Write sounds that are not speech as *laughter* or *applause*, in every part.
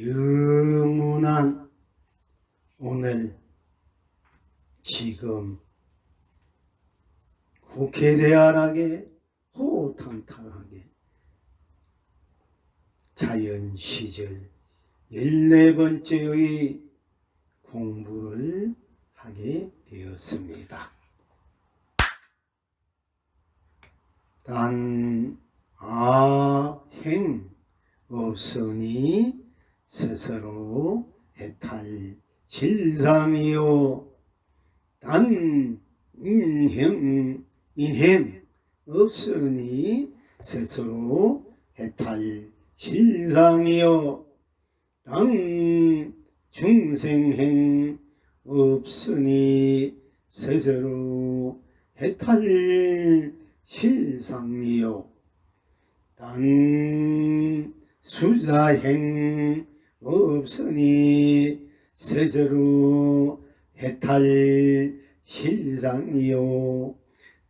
영원한 오늘 지금 국회대안하게 호탕탕하게 자연 시절 열네 번째의 공부를 하게 되었습니다. 단, 아, 행, 없으니 스스로 해탈 실상이요. 단, 인행, 인행, 없으니 스스로 해탈 실상이요. 단, 중생행, 없으니 스스로 해탈 실상이요. 단 수자행 없으니 세저로 해탈 실상이요.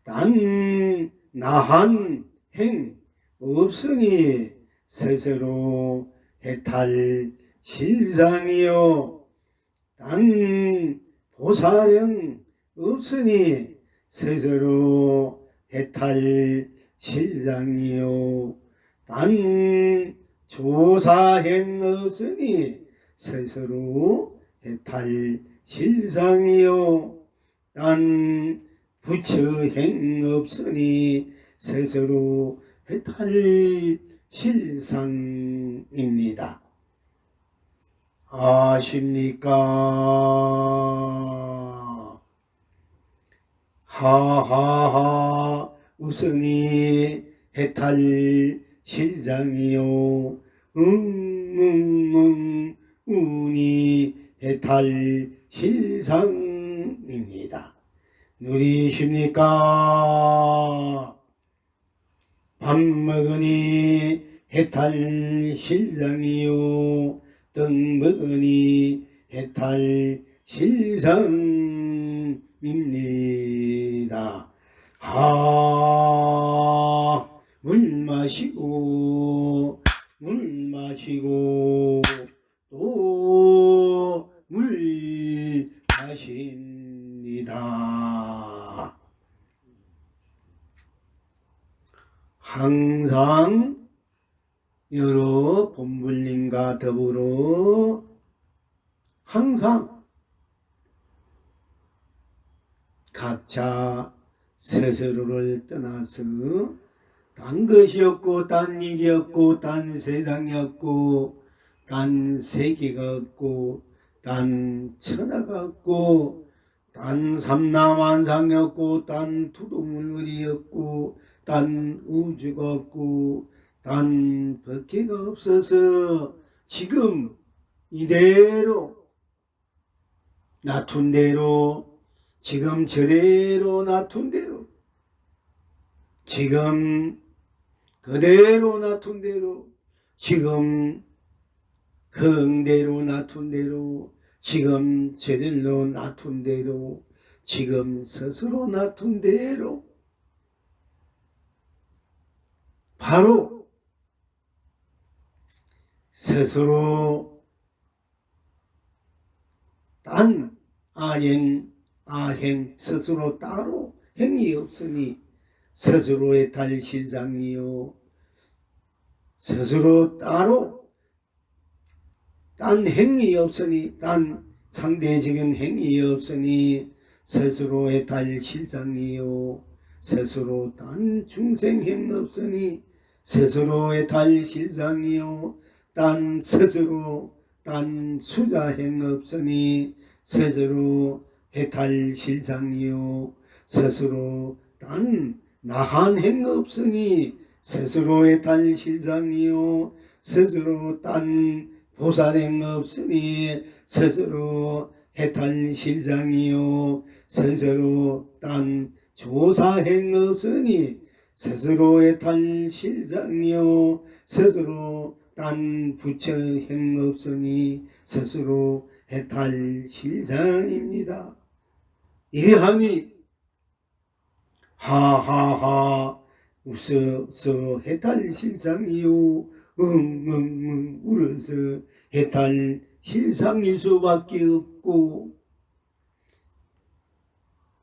단 나한 행 없으니 세저로 해탈 실상이요. 단 보살행 없으니 세저로 해탈 실상이요. 단 조사행 없으니 스스로 해탈 실상이요. 단 부처행 없으니 스스로 해탈 실상입니다. 아십니까? 하하하 웃으니 해탈 실장이요 응응응 우니 해탈 실상입니다. 누리십니까? 밥 먹으니 해탈 실장이요 떡 먹으니 해탈 실상입니다. 하, 마시고, 또 물 마십니다. 항상 여러 본불님과 더불어 항상 각자 스스로를 떠나서 딴 것이 없고 딴 일이 없고 딴 세상이 없고 딴 세계가 없고 딴 천하가 없고 딴 삼라만상이 없고 딴 없고 딴 우주가 없고 단 법계가 없어서 지금 이대로 놔둔 대로 지금 저대로 놔둔 대로 지금 그대로 놔둔 대로 지금 흥대로 놔둔 대로 지금 제대로 놔둔 대로 지금 스스로 놔둔 대로. 바로 스스로 딴 아행 아행 스스로 따로 행이 없으니 스스로의 달실상이요. 스스로 따로 딴 행이 없으니 딴 상대적인 행이 없으니 스스로의 달실상이요. 스스로 딴 중생행 없으니 스스로의 달실상이요. 딴 스스로 딴 수자행 없으니 스스로 해탈 실상이요. 스스로 딴 나한 행 없으니 스스로 해탈 실상이요. 스스로 딴 보살행 없으니 스스로 해탈 실상이요. 스스로 딴 조사행 없으니 스스로 해탈 실상이요. 스스로 딴 부처 행 없으니 스스로 해탈 실상입니다. 이하니 하하하. 웃어서 해탈 실상이요. 엉엉엉 울어서 해탈 실상일 수밖에 없고.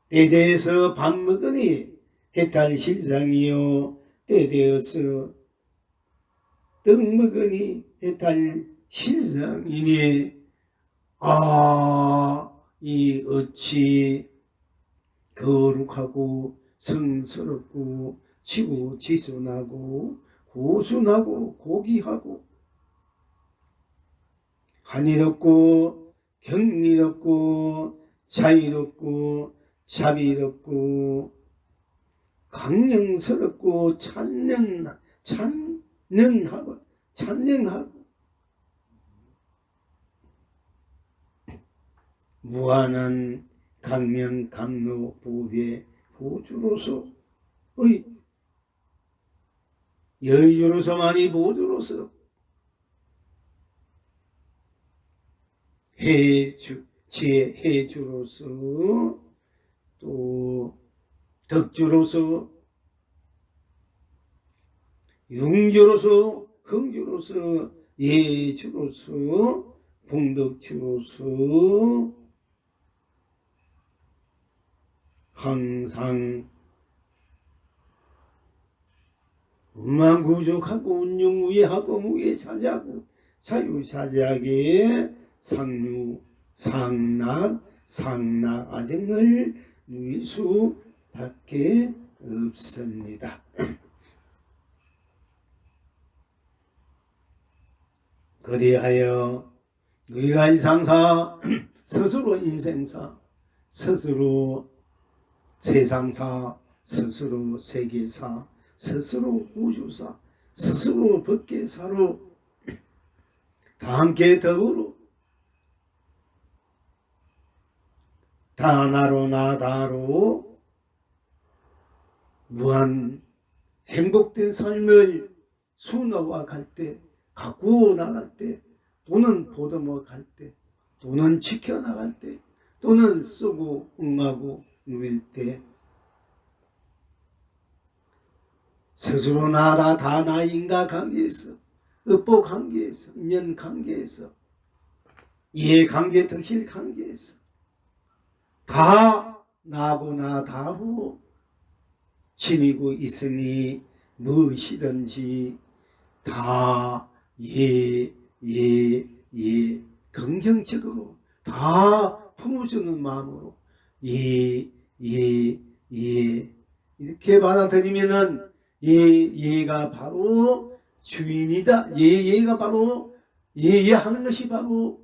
때대에서 밥 먹으니 해탈 실상이요. 때되어서 떡 먹으니 해탈 실상이니. 아 이 어찌 거룩하고 성스럽고 치고 지순하고 고순하고 고귀하고 한이롭고 경이롭고 자유롭고 자비롭고 강령스럽고 찬년 찬년하고 찬령하고 무한한 강명 감로 보배 보주로서 의 여주로서만이 보주로서 해주 지혜 해주로서 또 덕주로서 융주로서 흥주로서 예주로서 공덕주로서 항상 운만구족하고 운영무예하고 무예차지하고 자유차지하게 상류 상락 상락 아쟁을 누릴 수밖에 없습니다. *clears throat* 그리하여 우리가 이상사 *clears throat* 스스로 인생사 스스로 세상사 스스로 세계사 스스로 우주사 스스로 법계사로 다 함께 더불어 다나로 나다로 무한 행복된 삶을 수놓아 갈때 갖고 나갈 때 또는 보듬어 갈 때 또는 지켜나갈 때 또는 쓰고 응하고 누릴 때 스스로 나라 다 나인가 관계에서 업보 관계에서 인연 관계에서 이해 관계 덕실 관계에서 다 나고 나 다로 지니고 있으니 무엇이든지 다 예, 예, 예, 긍정적으로 다 품어주는 마음으로 예, 예, 예 이렇게 받아들이면은 예, 예가 바로 주인이다. 예, 예가 바로 예, 예 하는 것이 바로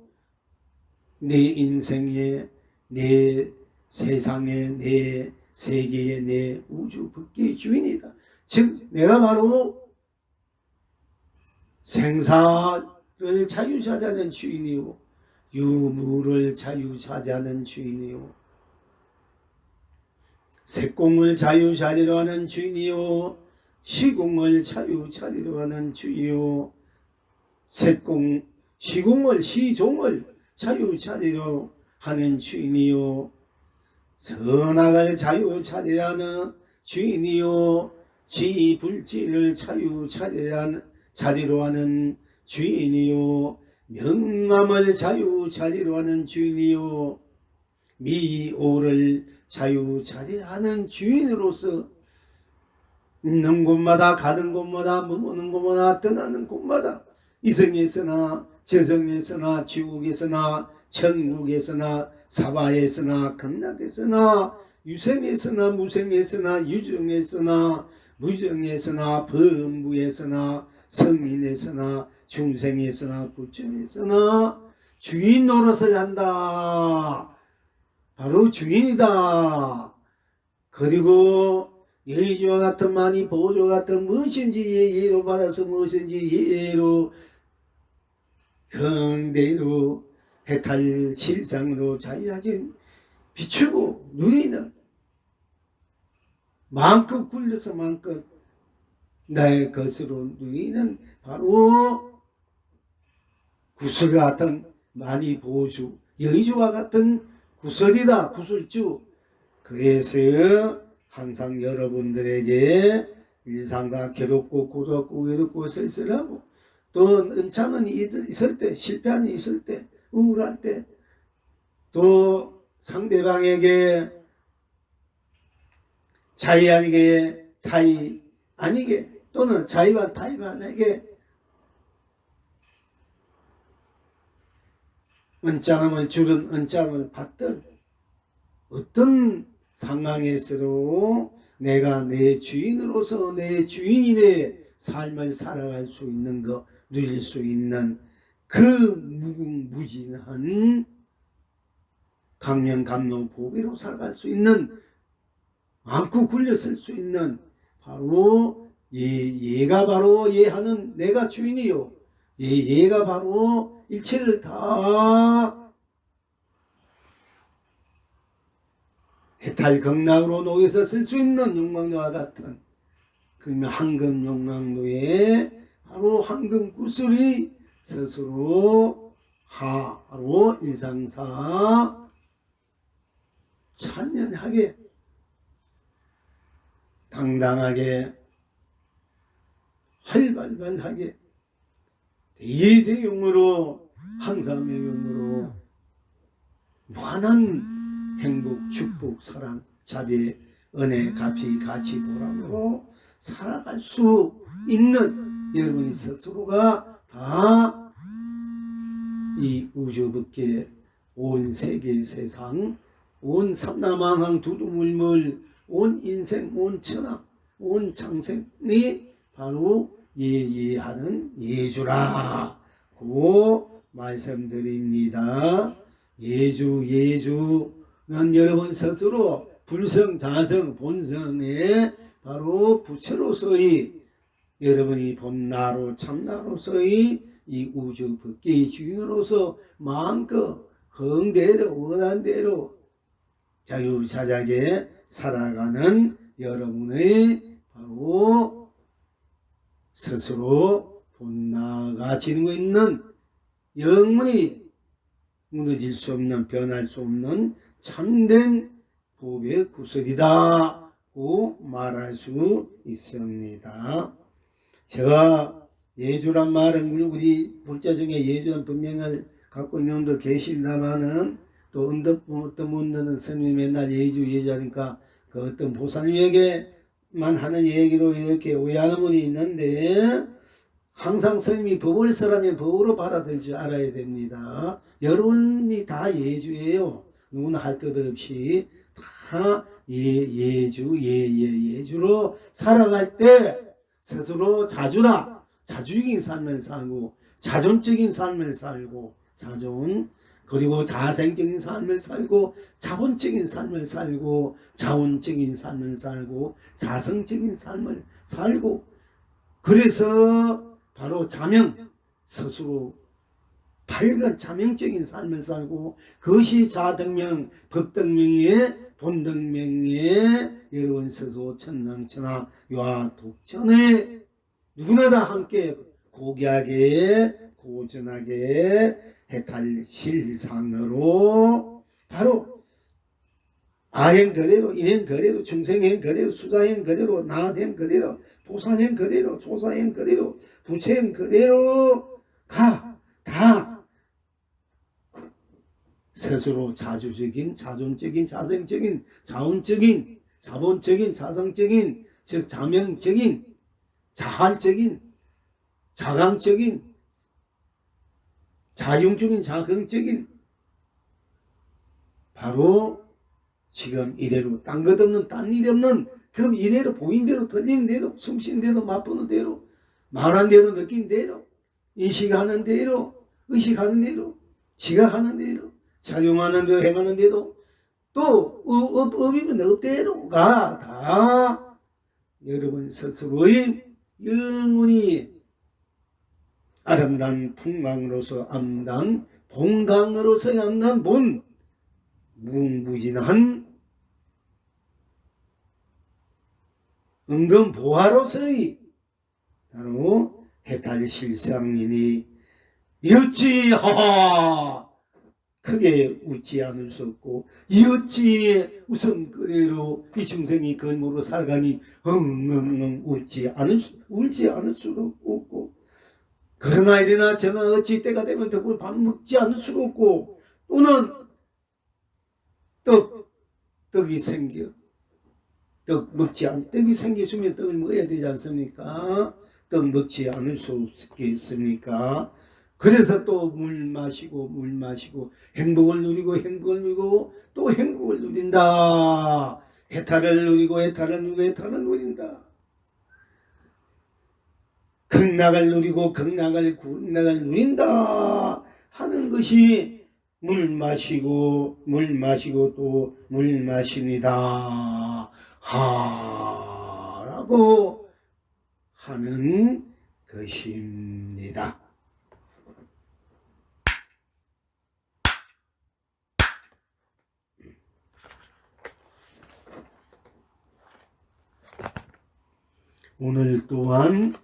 내 인생의 내 세상의 내 세계의 내 우주 법계의 주인이다. 즉 내가 바로 생사를 자유차지하는 주인이요 유무를 자유차지하는 주인이요 색공을 자유차지로 하는 주인이요. 시공을 자유차지로 하는 주이요. 색공 시공을 시종을 자유차지로 하는 주인이요. 선악을 자유차지하는 주인이요. 지불지를 자유차지하는 자리로 하는 주인이요. 명함을 자유 자리로 하는 주인이요 미오를 자유 자리하는 주인으로서 있는 곳마다 가는 곳마다 머무는 곳마다 떠나는 곳마다 이성에서나 저성에서나 지옥에서나 천국에서나 사바에서나 극락에서나 유생에서나 무생에서나 유정에서나 무정에서나 범부에서나 성인에서나 중생에서나 부처에서나 주인 노릇을 한다. 바로 주인이다. 그리고 예의와 같은 많이 보조 같은 무엇인지 예의로 받아서 무엇인지 예의로 형대로 해탈 실장으로 자유하게 비추고 누리는 마음껏 굴려서 마음껏 나의 것으로 누이는 바로 구슬 같은 많이 보주 여의주와 같은 구슬이다. 구슬주 그래서 항상 여러분들에게 일상과 괴롭고 고독고 외롭고 쓸쓸하고 또 은차는 있을 때 실패함이 있을 때 우울할 때 또 상대방에게 자의 아니게 타의 아니게 또는 자의와 타의만에게 은장을 주는 은장을 받든 어떤 상황에서도 내가 내 주인으로서 내 주인의 삶을 살아갈 수 있는 것, 누릴 수 있는 그 무궁무진한 강명감로 보배로 살아갈 수 있는 안고 굴렸을 수 있는 바로 얘, 얘가 바로 얘 하는 내가 주인이요. 얘, 얘가 바로 일체를 다 해탈 극락으로 놓여서 쓸 수 있는 용광로와 같은 그러면 황금 용광로에 바로 황금 구슬이 스스로 하로 일상사 찬연하게 당당하게 활발발하게 대대용으로 항사명용으로 무한한 행복, 축복, 사랑, 자비, 은혜, 가피, 가치, 보람으로 살아갈 수 있는 여러분이 스스로가 다 이 우주 밖에 온 세계 세상 온 삼라만항 두두물물 온 인생 온 천하 온 장생이 바로 예예하는 예주라고 말씀드립니다. 예주 예주는 여러분 스스로 불성 자성 본성의 바로 부처로서의 여러분이 본나로 참나로서의 이 우주 법계의 주인으로서 마음껏 흥대로 원한 대로 자유자작에 살아가는 여러분의 바로 스스로 본나가 지니고 있는 영문이 무너질 수 없는 변할 수 없는 참된 법의 구설이다고 말할 수 있습니다. 제가 예주란 말은 우리 불자 중에 예주란 분명을 갖고 있는 분도 계십니다마는 또 어떤 분들은 스님 맨날 예주 예주하니까 그 어떤 보살님에게 만 하는 얘기로 이렇게 오해하는 분이 있는데 항상 스님이 법을 사람이 법으로 받아들일 줄 알아야 됩니다. 여러분이 다 예주예요. 누구나 할 것 없이 다 예, 예주, 예, 예, 예주로 살아갈 때 스스로 자주라, 자주적인 삶을 살고, 자존적인 삶을 살고, 자존, 그리고 자생적인 삶을 살고, 자본적인 삶을 살고, 자원적인 삶을 살고, 자성적인 삶을 살고, 그래서 바로 자명, 스스로 밝은 자명적인 삶을 살고, 그것이 자등명, 법등명의 본등명의 여러분 스스로 천상천하 와 독전에 누구나 다 함께 고귀하게 고전하게 해탈 실상으로 바로 아행 그대로 인행 그대로 중생행 그대로 수자행 그대로 나행 그대로 보살행 그대로 조사행 그대로 부처행 그대로 가 다 스스로 자주적인 자존적인 자생적인 자원적인 자본적인 자성적인 즉 자명적인 자활적인 자강적인 자용적인 자긍적인 바로 지금 이대로 딴 것 없는 딴 일 없는 그럼 이대로 보인 대로 들리는 대로 숨쉬는 대로 맛보는 대로 말한 대로 느낀 대로 인식하는 대로 의식하는 대로 지각하는 대로 작용하는 대로 행하는 대로 또 업, 업이면 업대로가 다 여러분 스스로의 영원히 아름다운 풍광으로서 암당 봉강으로서 양난 본 무궁무진한 은근 보화로서의 바로 해탈 실상이니 여찌하하 크게 웃지 않을 수 없고 이어찌 웃음 그대로 이 중생이 근무로 살아가니 엉엉엉 웃지 않을 수 울지 않을 수도 없고 그러나 이러나 저는 어찌 때가 되면 배고프 밥 먹지 않을 수가 없고 또는 떡 떡이 생겨 떡 먹지 않 떡이 생겼으면 떡을 먹어야 되지 않습니까? 떡 먹지 않을 수 없겠습니까? 그래서 또 물 마시고 물 마시고 행복을 누리고 행복을 누리고 또 행복을 누린다. 해탈을 누리고 해탈을 누리고 해탈을 누린다. 극락을 누리고 극락을 극락을 누린다 하는 것이 물 마시고 물 마시고 또 물 마십니다 하라고 하는 것입니다. 오늘 또한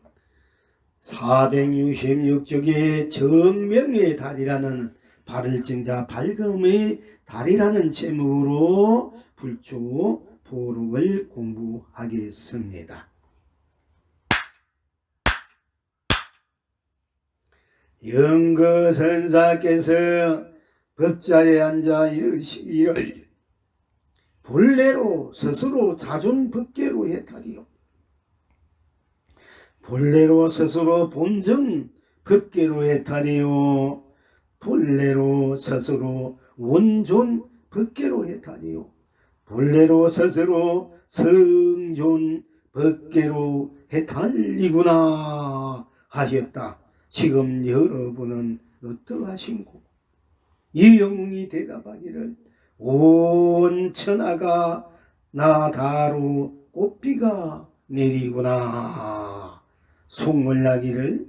466쪽의 정명의 달이라는 발을 증자 밝음의 달이라는 제목으로 불초 보록을 공부하겠습니다. 영거선사께서 법자에 앉아 이르시기를 본래로 스스로 자존 법계로 해탈이요 본래로 스스로 본정 법계로 해탈이요 본래로 스스로 원존 법계로 해탈이요 본래로 스스로 성존 법계로 해탈이구나 하셨다. 지금 여러분은 어떠하신고? 이 영웅이 대답하기를 온 천하가 나다로 꽃비가 내리구나. 송을나기를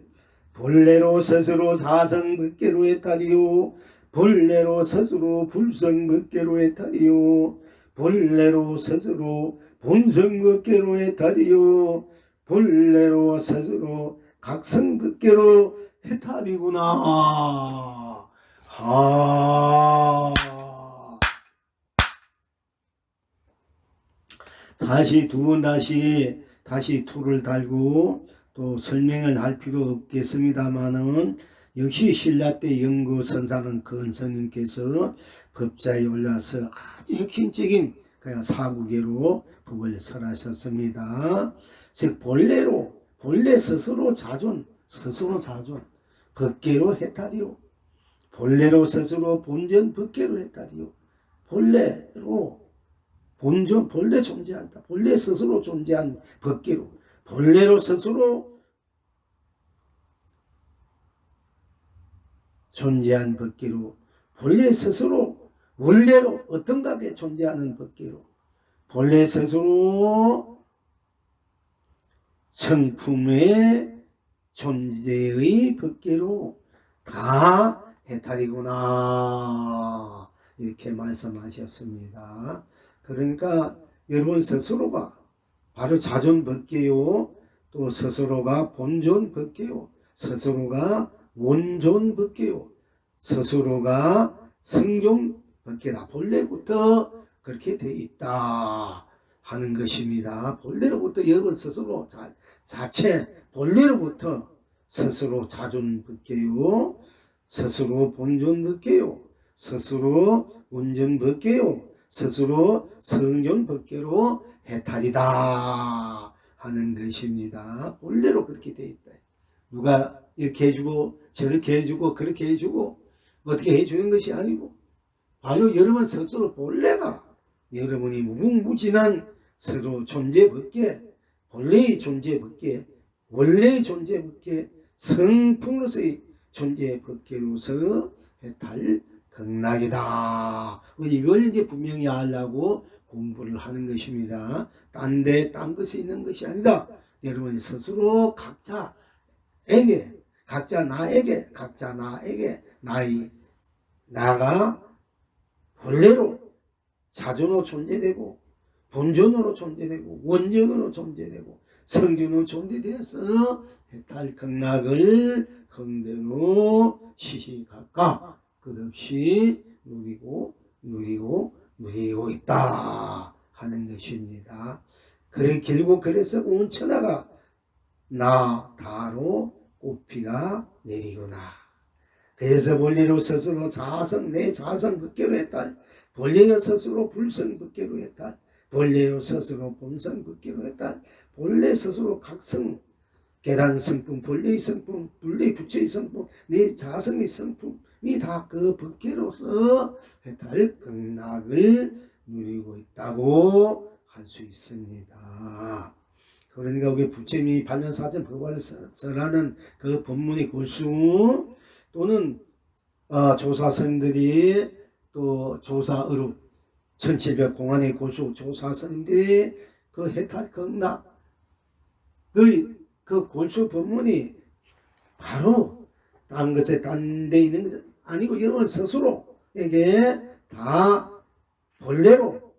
본래로 스스로 사성법계로 해탈이요. 본래로 스스로 불성법계로 해탈이요. 본래로 스스로 본성법계로 해탈이요. 본래로 스스로 각성법계로 해탈이구나. 하. 다시 두 번 다시 다시 투를 달고 또 설명을 할 필요 없겠습니다만은 역시 신라 때 영구 선사는 근선님께서 법자에 올라서 아주 핵심적인 그냥 사구계로 법을 설하셨습니다. 즉 본래로 본래 스스로 자존 스스로 자존 법계로 해탈이요. 본래로 스스로 본전 법계로 해탈이요. 본래로 본전 본래 존재한다. 본래 스스로 존재한 법계로 본래로 스스로 존재한 법계로 본래 스스로 원래로 어떤 각에 존재하는 법계로 본래 스스로 성품의 존재의 법계로 다 해탈이구나 이렇게 말씀하셨습니다. 그러니까 여러분 스스로가 바로 자존 법계요. 또 스스로가 본존 법계요. 스스로가 원존 법계요. 스스로가 성존 법계다. 본래부터 그렇게 돼 있다 하는 것입니다. 본래로부터 여러분 스스로 자, 자체 본래로부터 스스로 자존 법계요. 스스로 본존 법계요. 스스로 원존 법계요 스스로 성존 법계로 해탈이다 하는 것입니다. 본래로 그렇게 돼 있다. 누가 이렇게 해주고 저렇게 해주고 그렇게 해주고 어떻게 해주는 것이 아니고 바로 여러분 스스로 본래가 여러분이 무궁무진한 서로 존재 법계 본래의 존재 법계 원래의 존재 법계 성품으로서의 존재 법계로서 해탈 극락이다. 이걸 이제 분명히 알라고 공부를 하는 것입니다. 딴 데, 딴 것이 있는 것이 아니다. 여러분 스스로 각자에게, 각자 나에게, 각자 나에게, 나의, 나가 본래로 자존으로 존재되고, 본존으로 존재되고, 원전으로 존재되고, 성전으로 존재되어서 해탈 극락을 긍대로 시시각각 끝없이 누리고 누리고 누리고 있다 하는 것입니다. 그래 결국 그래서 온 천하가 나 다로 꽃비가 내리구나. 그래서 본래로 스스로 자성 내 자성 극계로 했다. 본래로 스스로 불성 극계로 했다. 본래로 스스로 본성 극계로 했다. 본래 스스로 각성 계란 성품, 본래의 성품, 본래 부처의 성품, 내 자성의 성품이 다 그 법계로서 해탈 극락을 누리고 있다고 할 수 있습니다. 그러니까 우리 부처님이 반면사전 법활서라는 그 법문의 고수 또는 어, 조사선들이 또 조사의루 1700 공안의 고수 조사선들이 그 해탈 극락 그, 그 고수 법문이 바로 딴 것에 딴데 있는 것 아니고 여러분 스스로에게 다 본래로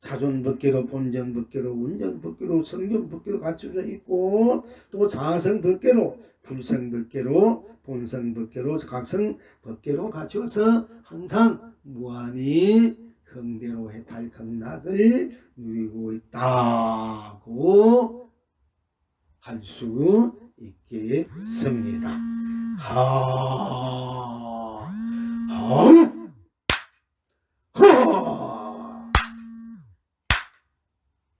자존법계로 본전법계로 운전법계로 성경법계로 갖춰져 있고 또 자성법계로 불성법계로 본성법계로 각성법계로 갖춰서 항상 무한히 흥대로 해탈 극락을 누리고 있다고 할 수 있겠습니다. 하, 하.